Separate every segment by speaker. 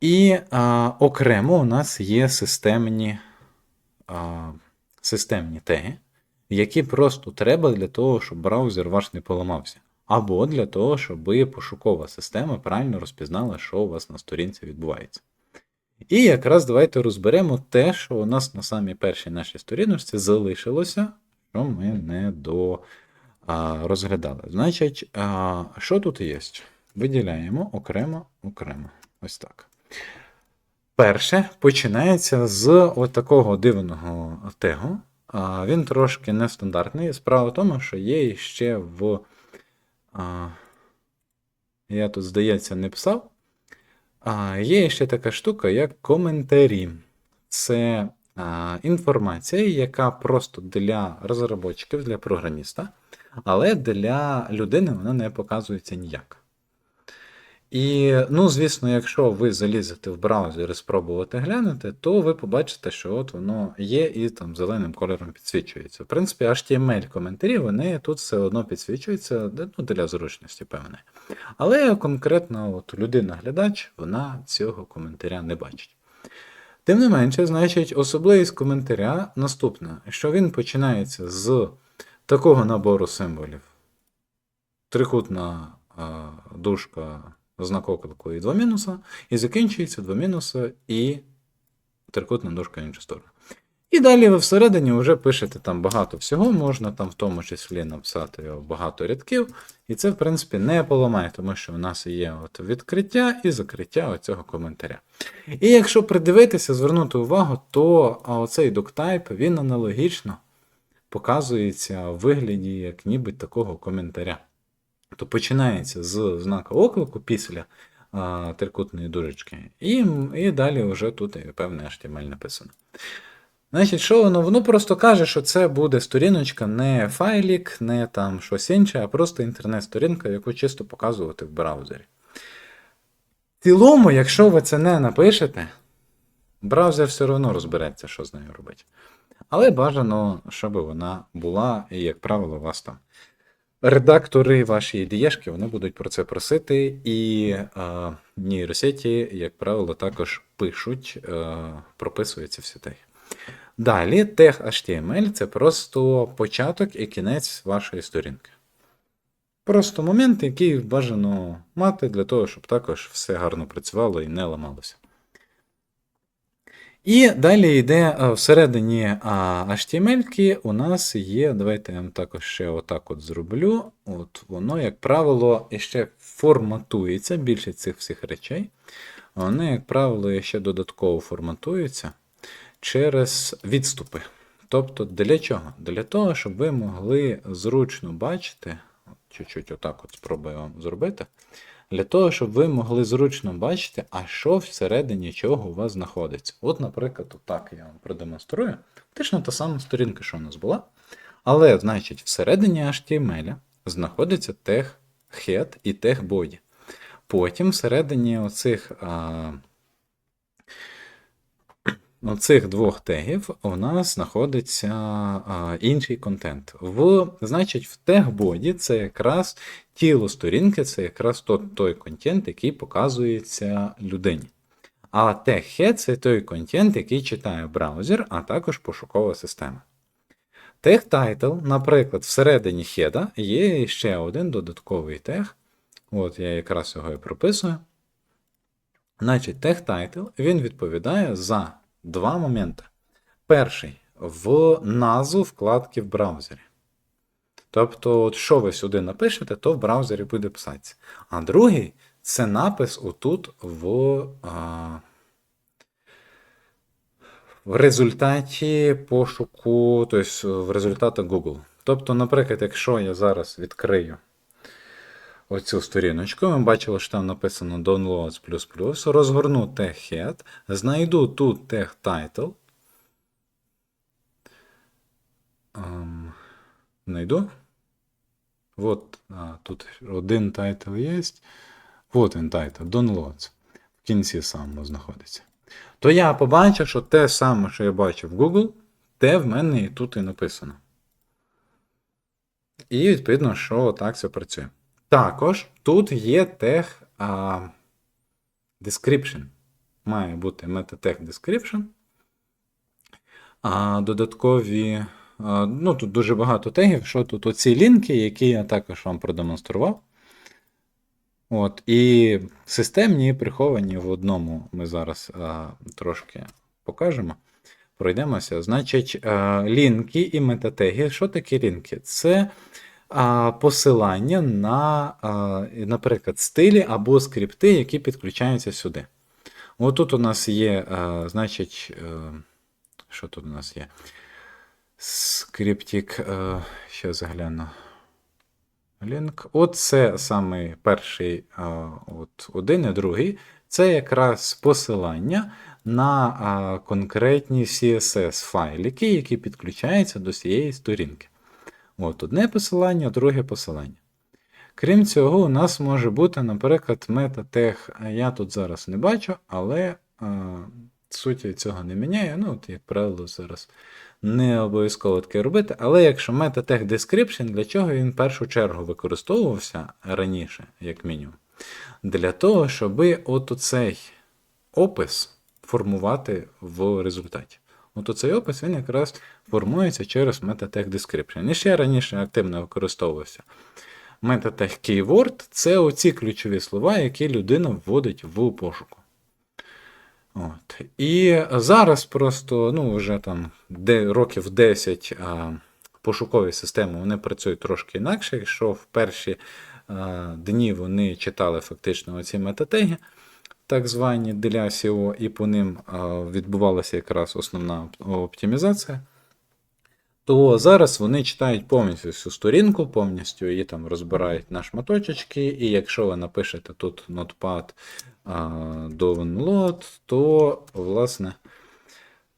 Speaker 1: І а, окремо у нас є системні, а, системні теги, які просто треба для того, щоб браузер ваш не поламався. Або для того, щоб пошукова система правильно розпізнала, що у вас на сторінці відбувається. І якраз давайте розберемо те, що у нас на самій першій нашій сторіночці залишилося, що ми не до, а, розглядали. Значить, а, що тут є? Виділяємо окремо, окремо. Ось так. Перше починається з от дивного тегу. Він трошки нестандартний. Справа в тому, що є ще в. Я тут, здається, не писав. Є ще така штука, як коментарі. Це інформація, яка просто для розробників, для програміста, але для людини вона не показується ніяк. І, ну, звісно, якщо ви залізете в браузер і спробувати глянути, то ви побачите, що от воно є і там зеленим кольором підсвічується. В принципі, HTML-коментарі вони тут все одно підсвічуються ну, для зручності, певне. Але конкретно от людина-глядач вона цього коментаря не бачить. Тим не менше, значить, особливість коментаря наступна, що він починається з такого набору символів. Трикутна а, дужка знак оклику і два мінуса, і закінчується два мінуса і трикутна дужка в іншу сторону. І далі ви всередині вже пишете там багато всього, можна там в тому числі написати багато рядків, і це, в принципі, не поламає, тому що в нас є от відкриття і закриття оцього коментаря. І якщо придивитися, звернути увагу, то оцей доктайп, він аналогічно показується в вигляді як ніби такого коментаря. То починається з знака оклику після а, трикутної дужечки, і і далі вже тут певне HTML написано. Значить, що воно? Воно просто каже, що це буде сторіночка, не файлік, не там щось інше, а просто інтернет-сторінка, яку чисто показувати в браузері. В цілому, якщо ви це не напишете, браузер все одно розбереться, що з нею робити. Але бажано, щоб вона була, і, як правило, у вас там. Редактори вашої ідеєшки вони будуть про це просити, і е, нейросеті, як правило, також пишуть, е, прописуються всі теги. Далі, тег HTML це просто початок і кінець вашої сторінки. Просто момент, який бажано мати для того, щоб також все гарно працювало і не ламалося. І далі йде е, всередині HTML у нас є. Давайте я вам також ще отак от зроблю. От Воно, як правило, ще форматується більше цих всіх речей. Вони, як правило, ще додатково форматуються через відступи. Тобто, для чого? Для того, щоб ви могли зручно бачити, чуть-чуть отак от спробую вам зробити. Для того, щоб ви могли зручно бачити, а що всередині чого у вас знаходиться. От, наприклад, так я вам продемонструю. Фактично та сама сторінка, що у нас була. Але, значить, всередині HTML знаходиться тег head і тег body. Потім всередині оцих а, оцих двох тегів у нас знаходиться інший контент. В, Значить, в тег-боді це якраз тіло сторінки, це якраз той, той контент, який показується людині. А тег-head – це той контент, який читає браузер, а також пошукова система. Тег-title, наприклад, всередині хеда є ще один додатковий тег. От я якраз його і прописую. Значить, тег-title він відповідає за два моменти. Перший в назву вкладки в браузері. Тобто, от що ви сюди напишете, то в браузері буде писатися. А другий це напис отут в а, в результаті пошуку, тобто в результатах Google. Тобто, наприклад, якщо я зараз відкрию оцю сторіночку, ми бачили, що там написано Downloads, розгорну тег head, знайду тут тег title. Um, Найду. Вот, а, тут один тайтл є. Вот він тайтл, Downloads. В кінці самому знаходиться. То я побачив, що те саме, що я бачив в Google, те в мене і тут і написано. І відповідно, що так це працює. Також тут є тег а, description. має бути meta-tag description. А додаткові, а, ну тут дуже багато тегів, що тут оці лінки, які я також вам продемонстрував. От, і системні приховані в одному ми зараз а, трошки покажемо. Пройдемося. Значить, а, лінки і метатеги. Що таке лінки? Це посилання на, наприклад, стилі або скрипти, які підключаються сюди. Отут у нас є, значить, е, що тут у нас є? Скриптик, е, ще загляну. Лінк. Оце саме перший от, один і другий. Це якраз посилання на конкретні CSS-файлики, які підключаються до цієї сторінки. От Одне посилання, друге посилання. Крім цього, у нас може бути, наприклад, метатег. Я тут зараз не бачу, але а, суті цього не міняє. Ну, от, як правило, зараз не обов'язково таке робити. Але якщо метатег description, для чого він в першу чергу використовувався раніше, як мінімум? Для того, щоб от оцей опис формувати в результаті. От оцей опис він якраз формується через метатег description. І ще раніше активно використовувався. Метатег keyword це оці ключові слова, які людина вводить в пошуку. От. І зараз просто, ну, вже там де, років 10 а, пошукові системи вони працюють трошки інакше. Якщо в перші а, дні вони читали фактично оці метатеги, так звані для SEO, і по ним відбувалася якраз основна оптимізація, то зараз вони читають повністю всю сторінку, повністю її там розбирають на шматочечки, і якщо ви напишете тут notepad download, то, власне,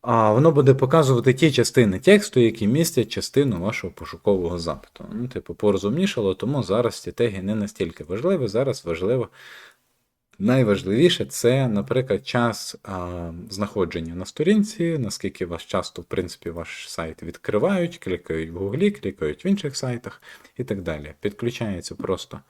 Speaker 1: а, воно буде показувати ті частини тексту, які містять частину вашого пошукового запиту. Ну, типу, порозумнішало, тому зараз ці теги не настільки важливі. Зараз важливо. Найважливіше це, наприклад, час а, знаходження на сторінці, наскільки вас часто, в принципі, ваш сайт відкривають, клікають в Гуглі, клікають в інших сайтах і так далі. Підключається просто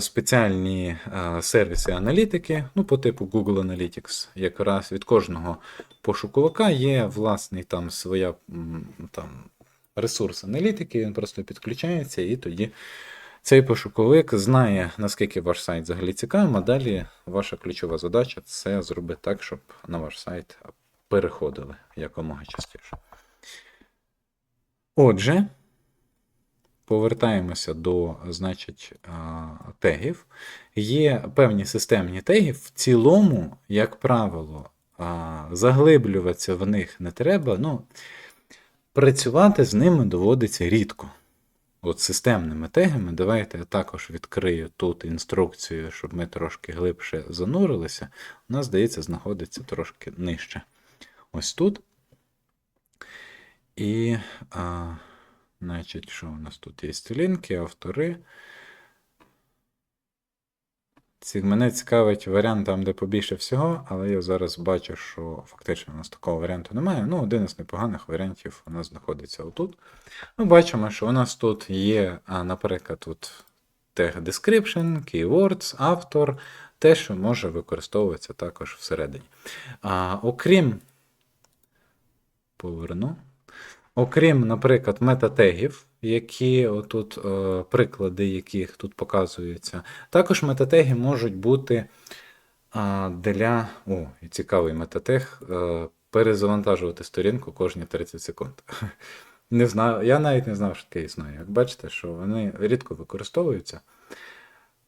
Speaker 1: спеціальні а, сервіси аналітики, ну, по типу Google Analytics. Якраз від кожного пошуковика є власний там своя там, ресурс аналітики, він просто підключається і тоді. Цей пошуковик знає, наскільки ваш сайт взагалі цікавим, а далі ваша ключова задача це зробити так, щоб на ваш сайт переходили якомога частіше. Отже, повертаємося до значить, тегів. Є певні системні теги. В цілому, як правило, заглиблюватися в них не треба. Ну, працювати з ними доводиться рідко. От системними тегами, давайте я також відкрию тут інструкцію, щоб ми трошки глибше занурилися. У нас, здається, знаходиться трошки нижче. Ось тут. І, а, значить, що у нас тут є стілінки, автори. Ці, мене цікавить варіант там, де побільше всього, але я зараз бачу, що фактично у нас такого варіанту немає. Ну, один із непоганих варіантів у нас знаходиться отут. Ми бачимо, що у нас тут є, наприклад, тут tag description, keywords, автор, те, що може використовуватися також всередині. А, окрім, поверну. Окрім, наприклад, метатегів, які отут е, приклади, яких тут показуються, також метатеги можуть бути для. О, цікавий метатег. Е, перезавантажувати сторінку кожні 30 секунд. Не знаю, Я навіть не знав, що таке існує. Як бачите, що вони рідко використовуються.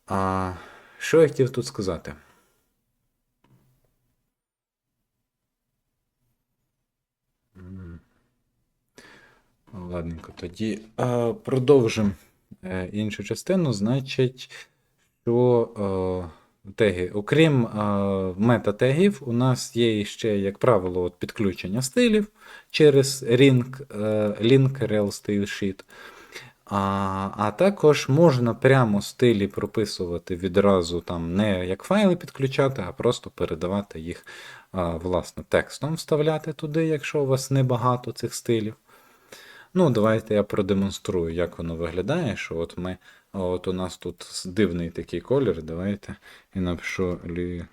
Speaker 1: А що я хотів тут сказати? Ладненько, тоді а, продовжимо е, іншу частину. Значить, що е, теги, окрім е, метатегів, у нас є ще, як правило, от підключення стилів через link, е, link rel style sheet. А, а також можна прямо стилі прописувати відразу там не як файли підключати, а просто передавати їх а, власне текстом, вставляти туди, якщо у вас небагато цих стилів. Ну, давайте я продемонструю, як воно виглядає. що от ми, от У нас тут дивний такий колір. Давайте і напишу лі.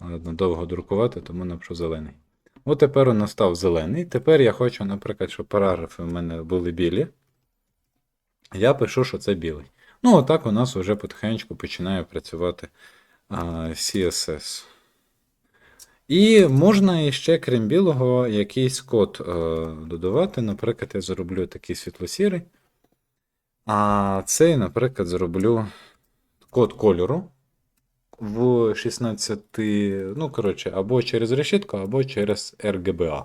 Speaker 1: Ладно, довго друкувати, тому напишу зелений. От тепер у нас став зелений. Тепер я хочу, наприклад, щоб параграфи в мене були білі. Я пишу, що це білий. Ну, отак у нас вже потихеньку починає працювати а, CSS. І можна іще, крім білого, якийсь код е, додавати. Наприклад, я зроблю такий світло-сірий. А цей, наприклад, зроблю код кольору в 16, ну, коротше, або через решітку, або через RGBA.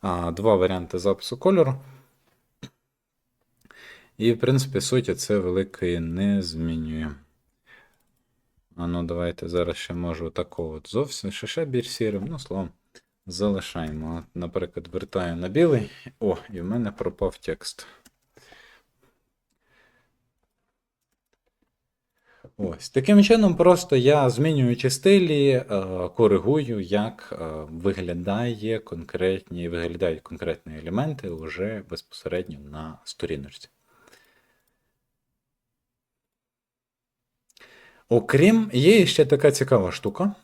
Speaker 1: А, Два варіанти запису кольору. І, в принципі, суті, це великої не змінює. А ну, давайте зараз ще можу такого от зовсім ще, ще більш сірим. Ну, словом, залишаємо. От, Наприклад, вертаю на білий. О, і в мене пропав текст. Ось. Таким чином, просто я змінюючи стилі, е, коригую, як е, виглядає конкретні, виглядають конкретні елементи вже безпосередньо на сторіночці. Окрім, є ще така цікава штука,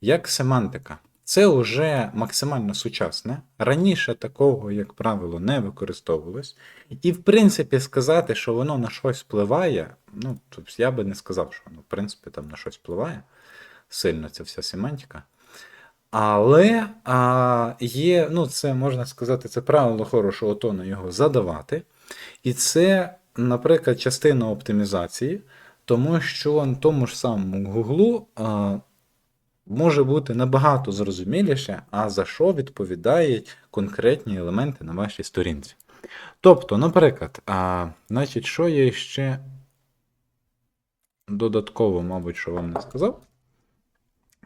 Speaker 1: як семантика. Це вже максимально сучасне. Раніше такого, як правило, не використовувалось. І, в принципі, сказати, що воно на щось впливає, ну, тобто я би не сказав, що воно, в принципі, там на щось впливає. Сильно ця вся семантика. Але а, є, ну, це можна сказати, це правило хорошого тону його задавати. І це, наприклад, частина оптимізації, тому що на тому ж самому Гуглу а, може бути набагато зрозуміліше, а за що відповідають конкретні елементи на вашій сторінці. Тобто, наприклад, а, значить, що я ще додатково, мабуть, що вам не сказав,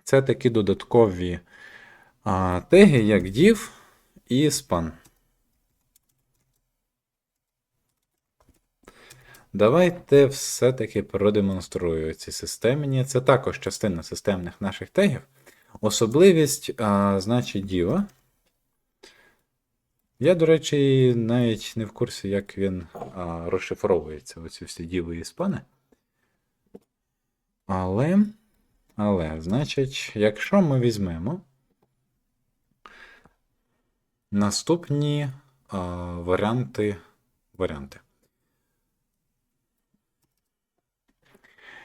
Speaker 1: це такі додаткові а, теги, як div і span. Давайте все-таки продемонструю ці системні. Це також частина системних наших тегів. Особливість, а, значить, діва. Я, до речі, навіть не в курсі, як він а, розшифровується, оці всі діви і спани. Але, але, значить, якщо ми візьмемо наступні а, варіанти, варіанти.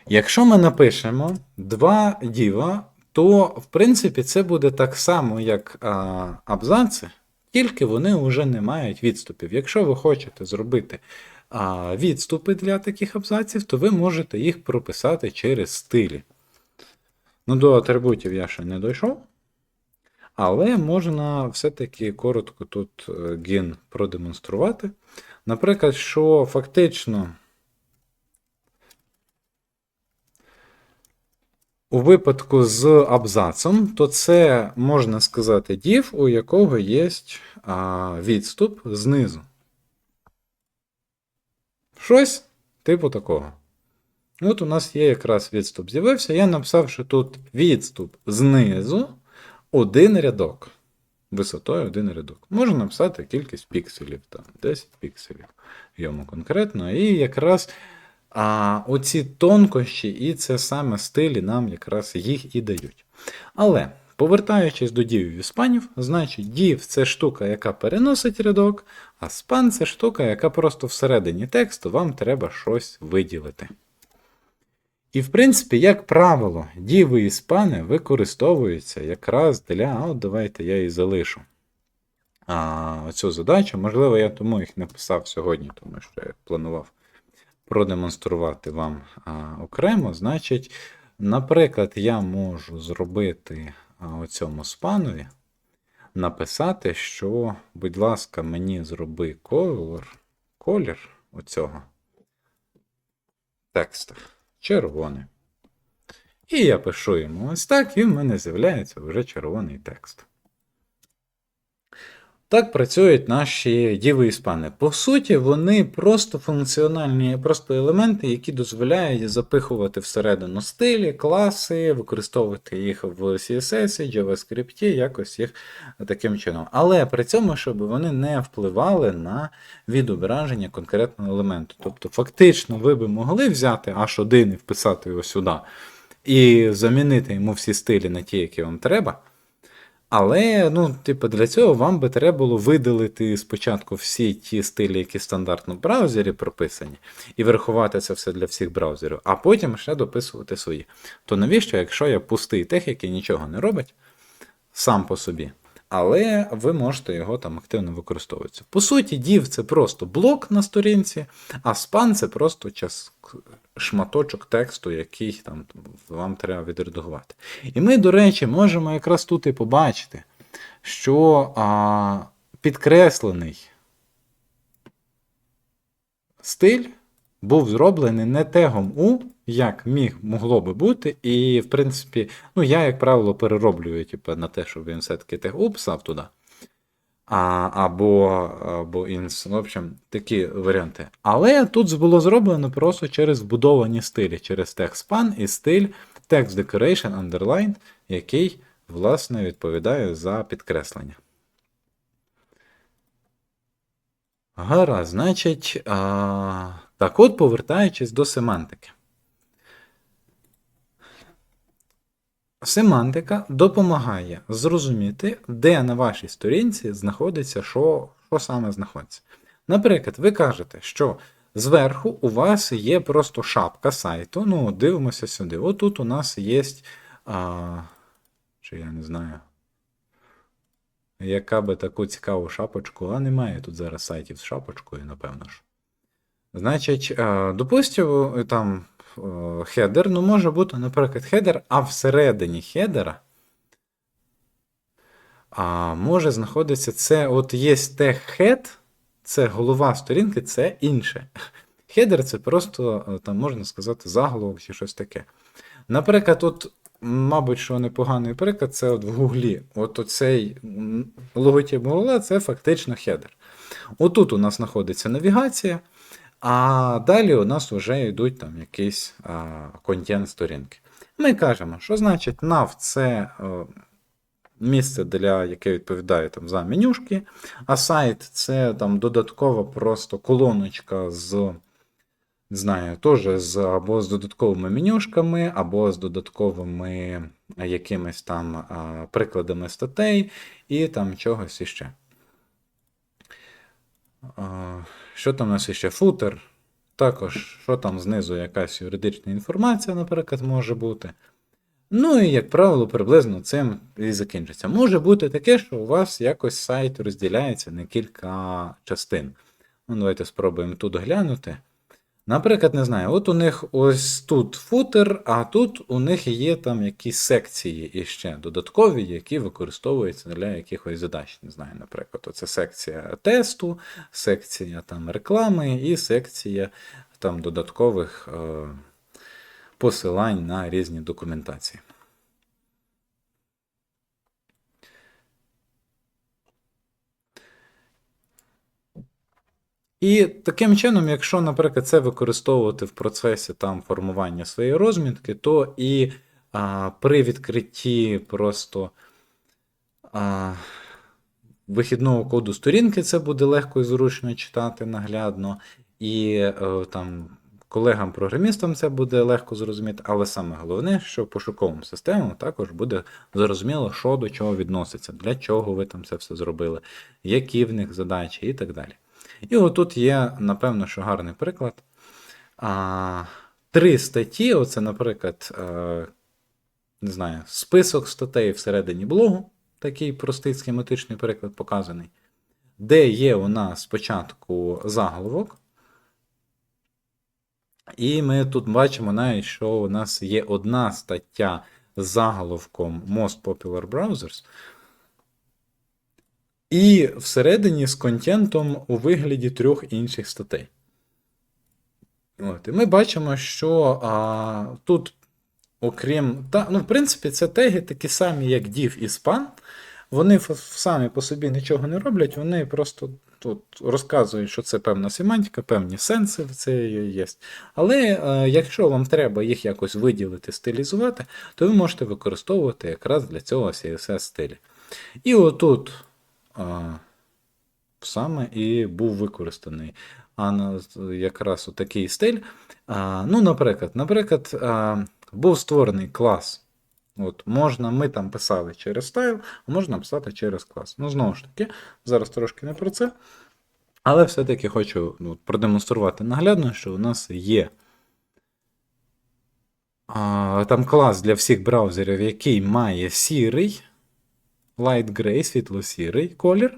Speaker 1: Якщо ми напишемо два діва, то в принципі це буде так само, як а, абзаци, тільки вони вже не мають відступів. Якщо ви хочете зробити а, відступи для таких абзаців, то ви можете їх прописати через стилі. Ну, до атрибутів я ще не дійшов. Але можна все-таки коротко тут е, ген продемонструвати. Наприклад, що фактично. У випадку з абзацом, то це можна сказати div, у якого є відступ знизу. Щось типу такого. От у нас є якраз відступ з'явився. Я написав, що тут відступ знизу один рядок. Висотою один рядок. Можна написати кількість пікселів, там 10 пікселів йому конкретно. І якраз а оці тонкощі і це саме стилі нам якраз їх і дають. Але, повертаючись до дівів і спанів, значить дів це штука, яка переносить рядок, а спан це штука, яка просто всередині тексту вам треба щось виділити. І, в принципі, як правило, діви і спани використовуються якраз для. От давайте я і залишу а, цю задачу. Можливо, я тому їх не писав сьогодні, тому що я планував продемонструвати вам окремо. Значить, наприклад, я можу зробити у цьому спанові, написати, що, будь ласка, мені зроби колір, колір оцього текста червоний. І я пишу йому ось так, і в мене з'являється вже червоний текст. Так працюють наші діви і спани. По суті, вони просто функціональні просто елементи, які дозволяють запихувати всередину стилі, класи, використовувати їх в CSS, JavaScript, якось їх таким чином. Але при цьому, щоб вони не впливали на відображення конкретного елементу. Тобто, фактично, ви би могли взяти H1 і вписати його сюди. і замінити йому всі стилі на ті, які вам треба. Але, ну, типу, для цього вам би треба було видалити спочатку всі ті стилі, які стандартно в браузері прописані, і врахувати це все для всіх браузерів, а потім ще дописувати свої. То навіщо, якщо я пустий тех, який нічого не робить сам по собі, але ви можете його там активно використовувати. По суті, div це просто блок на сторінці, а span це просто час, шматочок тексту, який там вам треба відредагувати. І ми, до речі, можемо якраз тут і побачити, що а, підкреслений стиль був зроблений не тегом U, як міг могло би бути. І, в принципі, ну, я, як правило, перероблюю типу, на те, щоб він все-таки тег U писав туди. А, Або або інс, в общем, такі варіанти. Але тут було зроблено просто через вбудовані стилі, через text span і стиль text decoration underline, який, власне, відповідає за підкреслення. Гаразд, значить, а, так от, повертаючись до семантики. Семантика допомагає зрозуміти, де на вашій сторінці знаходиться, що, що саме знаходиться. Наприклад, ви кажете, що зверху у вас є просто шапка сайту. Ну, дивимося сюди. Отут у нас є. А, чи я не знаю. Яка би таку цікаву шапочку, а немає тут зараз сайтів з шапочкою, напевно ж. Значить, допустимо, там хедер, ну може бути, наприклад, хедер, а всередині хедера а, може знаходитися це, от є тег head, це голова сторінки, це інше. Хедер це просто, там можна сказати, заголовок чи щось таке. Наприклад, тут, мабуть, що непоганий приклад, це от в Гуглі. От оцей логотип Гугла це фактично хедер. Отут у нас знаходиться навігація. А далі у нас вже йдуть там якісь контент сторінки. Ми кажемо, що значить nav це о, місце, для яке відповідає там, за менюшки, а сайт це там додаткова просто колоночка з. Знаю, теж з, або з додатковими менюшками, або з додатковими якимись там прикладами статей і там чогось іще. Що там у нас ще? Футер. Також, що там знизу якась юридична інформація, наприклад, може бути. Ну і, як правило, приблизно цим і закінчиться. Може бути таке, що у вас якось сайт розділяється на кілька частин. Ну, Давайте спробуємо тут глянути. Наприклад, не знаю, от у них ось тут футер, а тут у них є там якісь секції іще додаткові, які використовуються для якихось задач. Не знаю, наприклад, оце секція тесту, секція там реклами і секція там додаткових е, посилань на різні документації. І таким чином, якщо, наприклад, це використовувати в процесі там формування своєї розмітки, то і а, при відкритті просто а, вихідного коду сторінки це буде легко і зручно читати наглядно, і а, е, там колегам-програмістам це буде легко зрозуміти, але саме головне, що пошуковим системам також буде зрозуміло, що до чого відноситься, для чого ви там це все зробили, які в них задачі і так далі. І отут є, напевно, що гарний приклад. А, Три статті, оце, наприклад, е, не знаю, список статей всередині блогу, такий простий схематичний приклад показаний, де є у нас спочатку заголовок. І ми тут бачимо навіть, що у нас є одна стаття з заголовком Most Popular Browsers. І всередині з контентом у вигляді трьох інших статей. От, І ми бачимо, що а, тут, окрім. Та, ну, В принципі, це теги такі самі, як div і span. Вони самі по собі нічого не роблять, вони просто тут розказують, що це певна семантика, певні сенси в це є. Але е, якщо вам треба їх якось виділити, стилізувати, то ви можете використовувати якраз для цього CSS стилі. І отут саме і був використаний. А якраз такий стиль. Ну, Наприклад, наприклад, Був створений клас. От, можна, ми там писали через стайл, а можна писати через клас. Ну, знову ж таки, зараз трошки не про це. Але все-таки хочу ну, продемонструвати наглядно, що у нас є а, там клас для всіх браузерів, який має сірий, light gray, світло-сірий колір,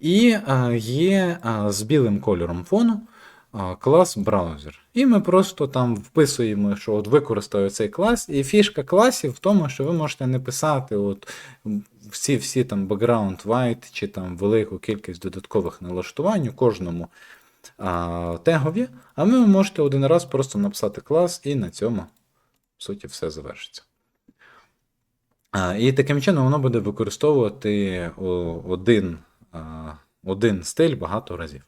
Speaker 1: і є з білим кольором фону клас браузер. І ми просто там вписуємо, що от використаю цей клас, і фішка класів в тому, що ви можете не писати от всі всі там background white чи там велику кількість додаткових налаштувань у кожному а, тегові, а ви можете один раз просто написати клас, і на цьому, в суті, все завершиться. І таким чином воно буде використовувати один, один стиль багато разів.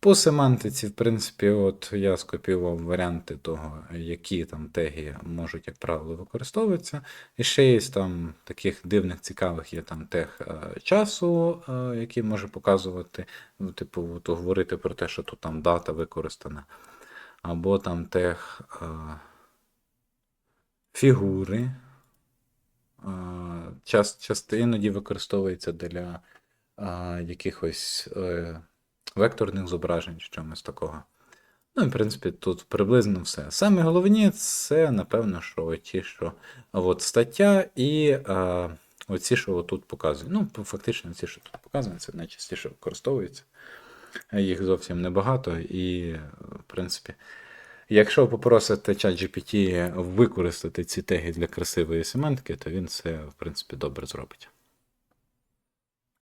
Speaker 1: По семантиці, в принципі, от я скопіював варіанти того, які там теги можуть, як правило, використовуватися. І ще є там таких дивних, цікавих є там тег часу, який може показувати, ну, типу, от, говорити про те, що тут там дата використана. Або там тег е, фігури. Е, час, часто іноді використовується для е, якихось. Е, векторних зображень чи чомусь такого. Ну, і, в принципі, тут приблизно все. Саме головні це, напевно, що ті, що от стаття і а, оці, що тут показують. Ну, фактично, ці, що тут показують, це найчастіше використовується. Їх зовсім небагато, і, в принципі, якщо попросите ChatGPT використати ці теги для красивої семантики, то він це, в принципі, добре зробить.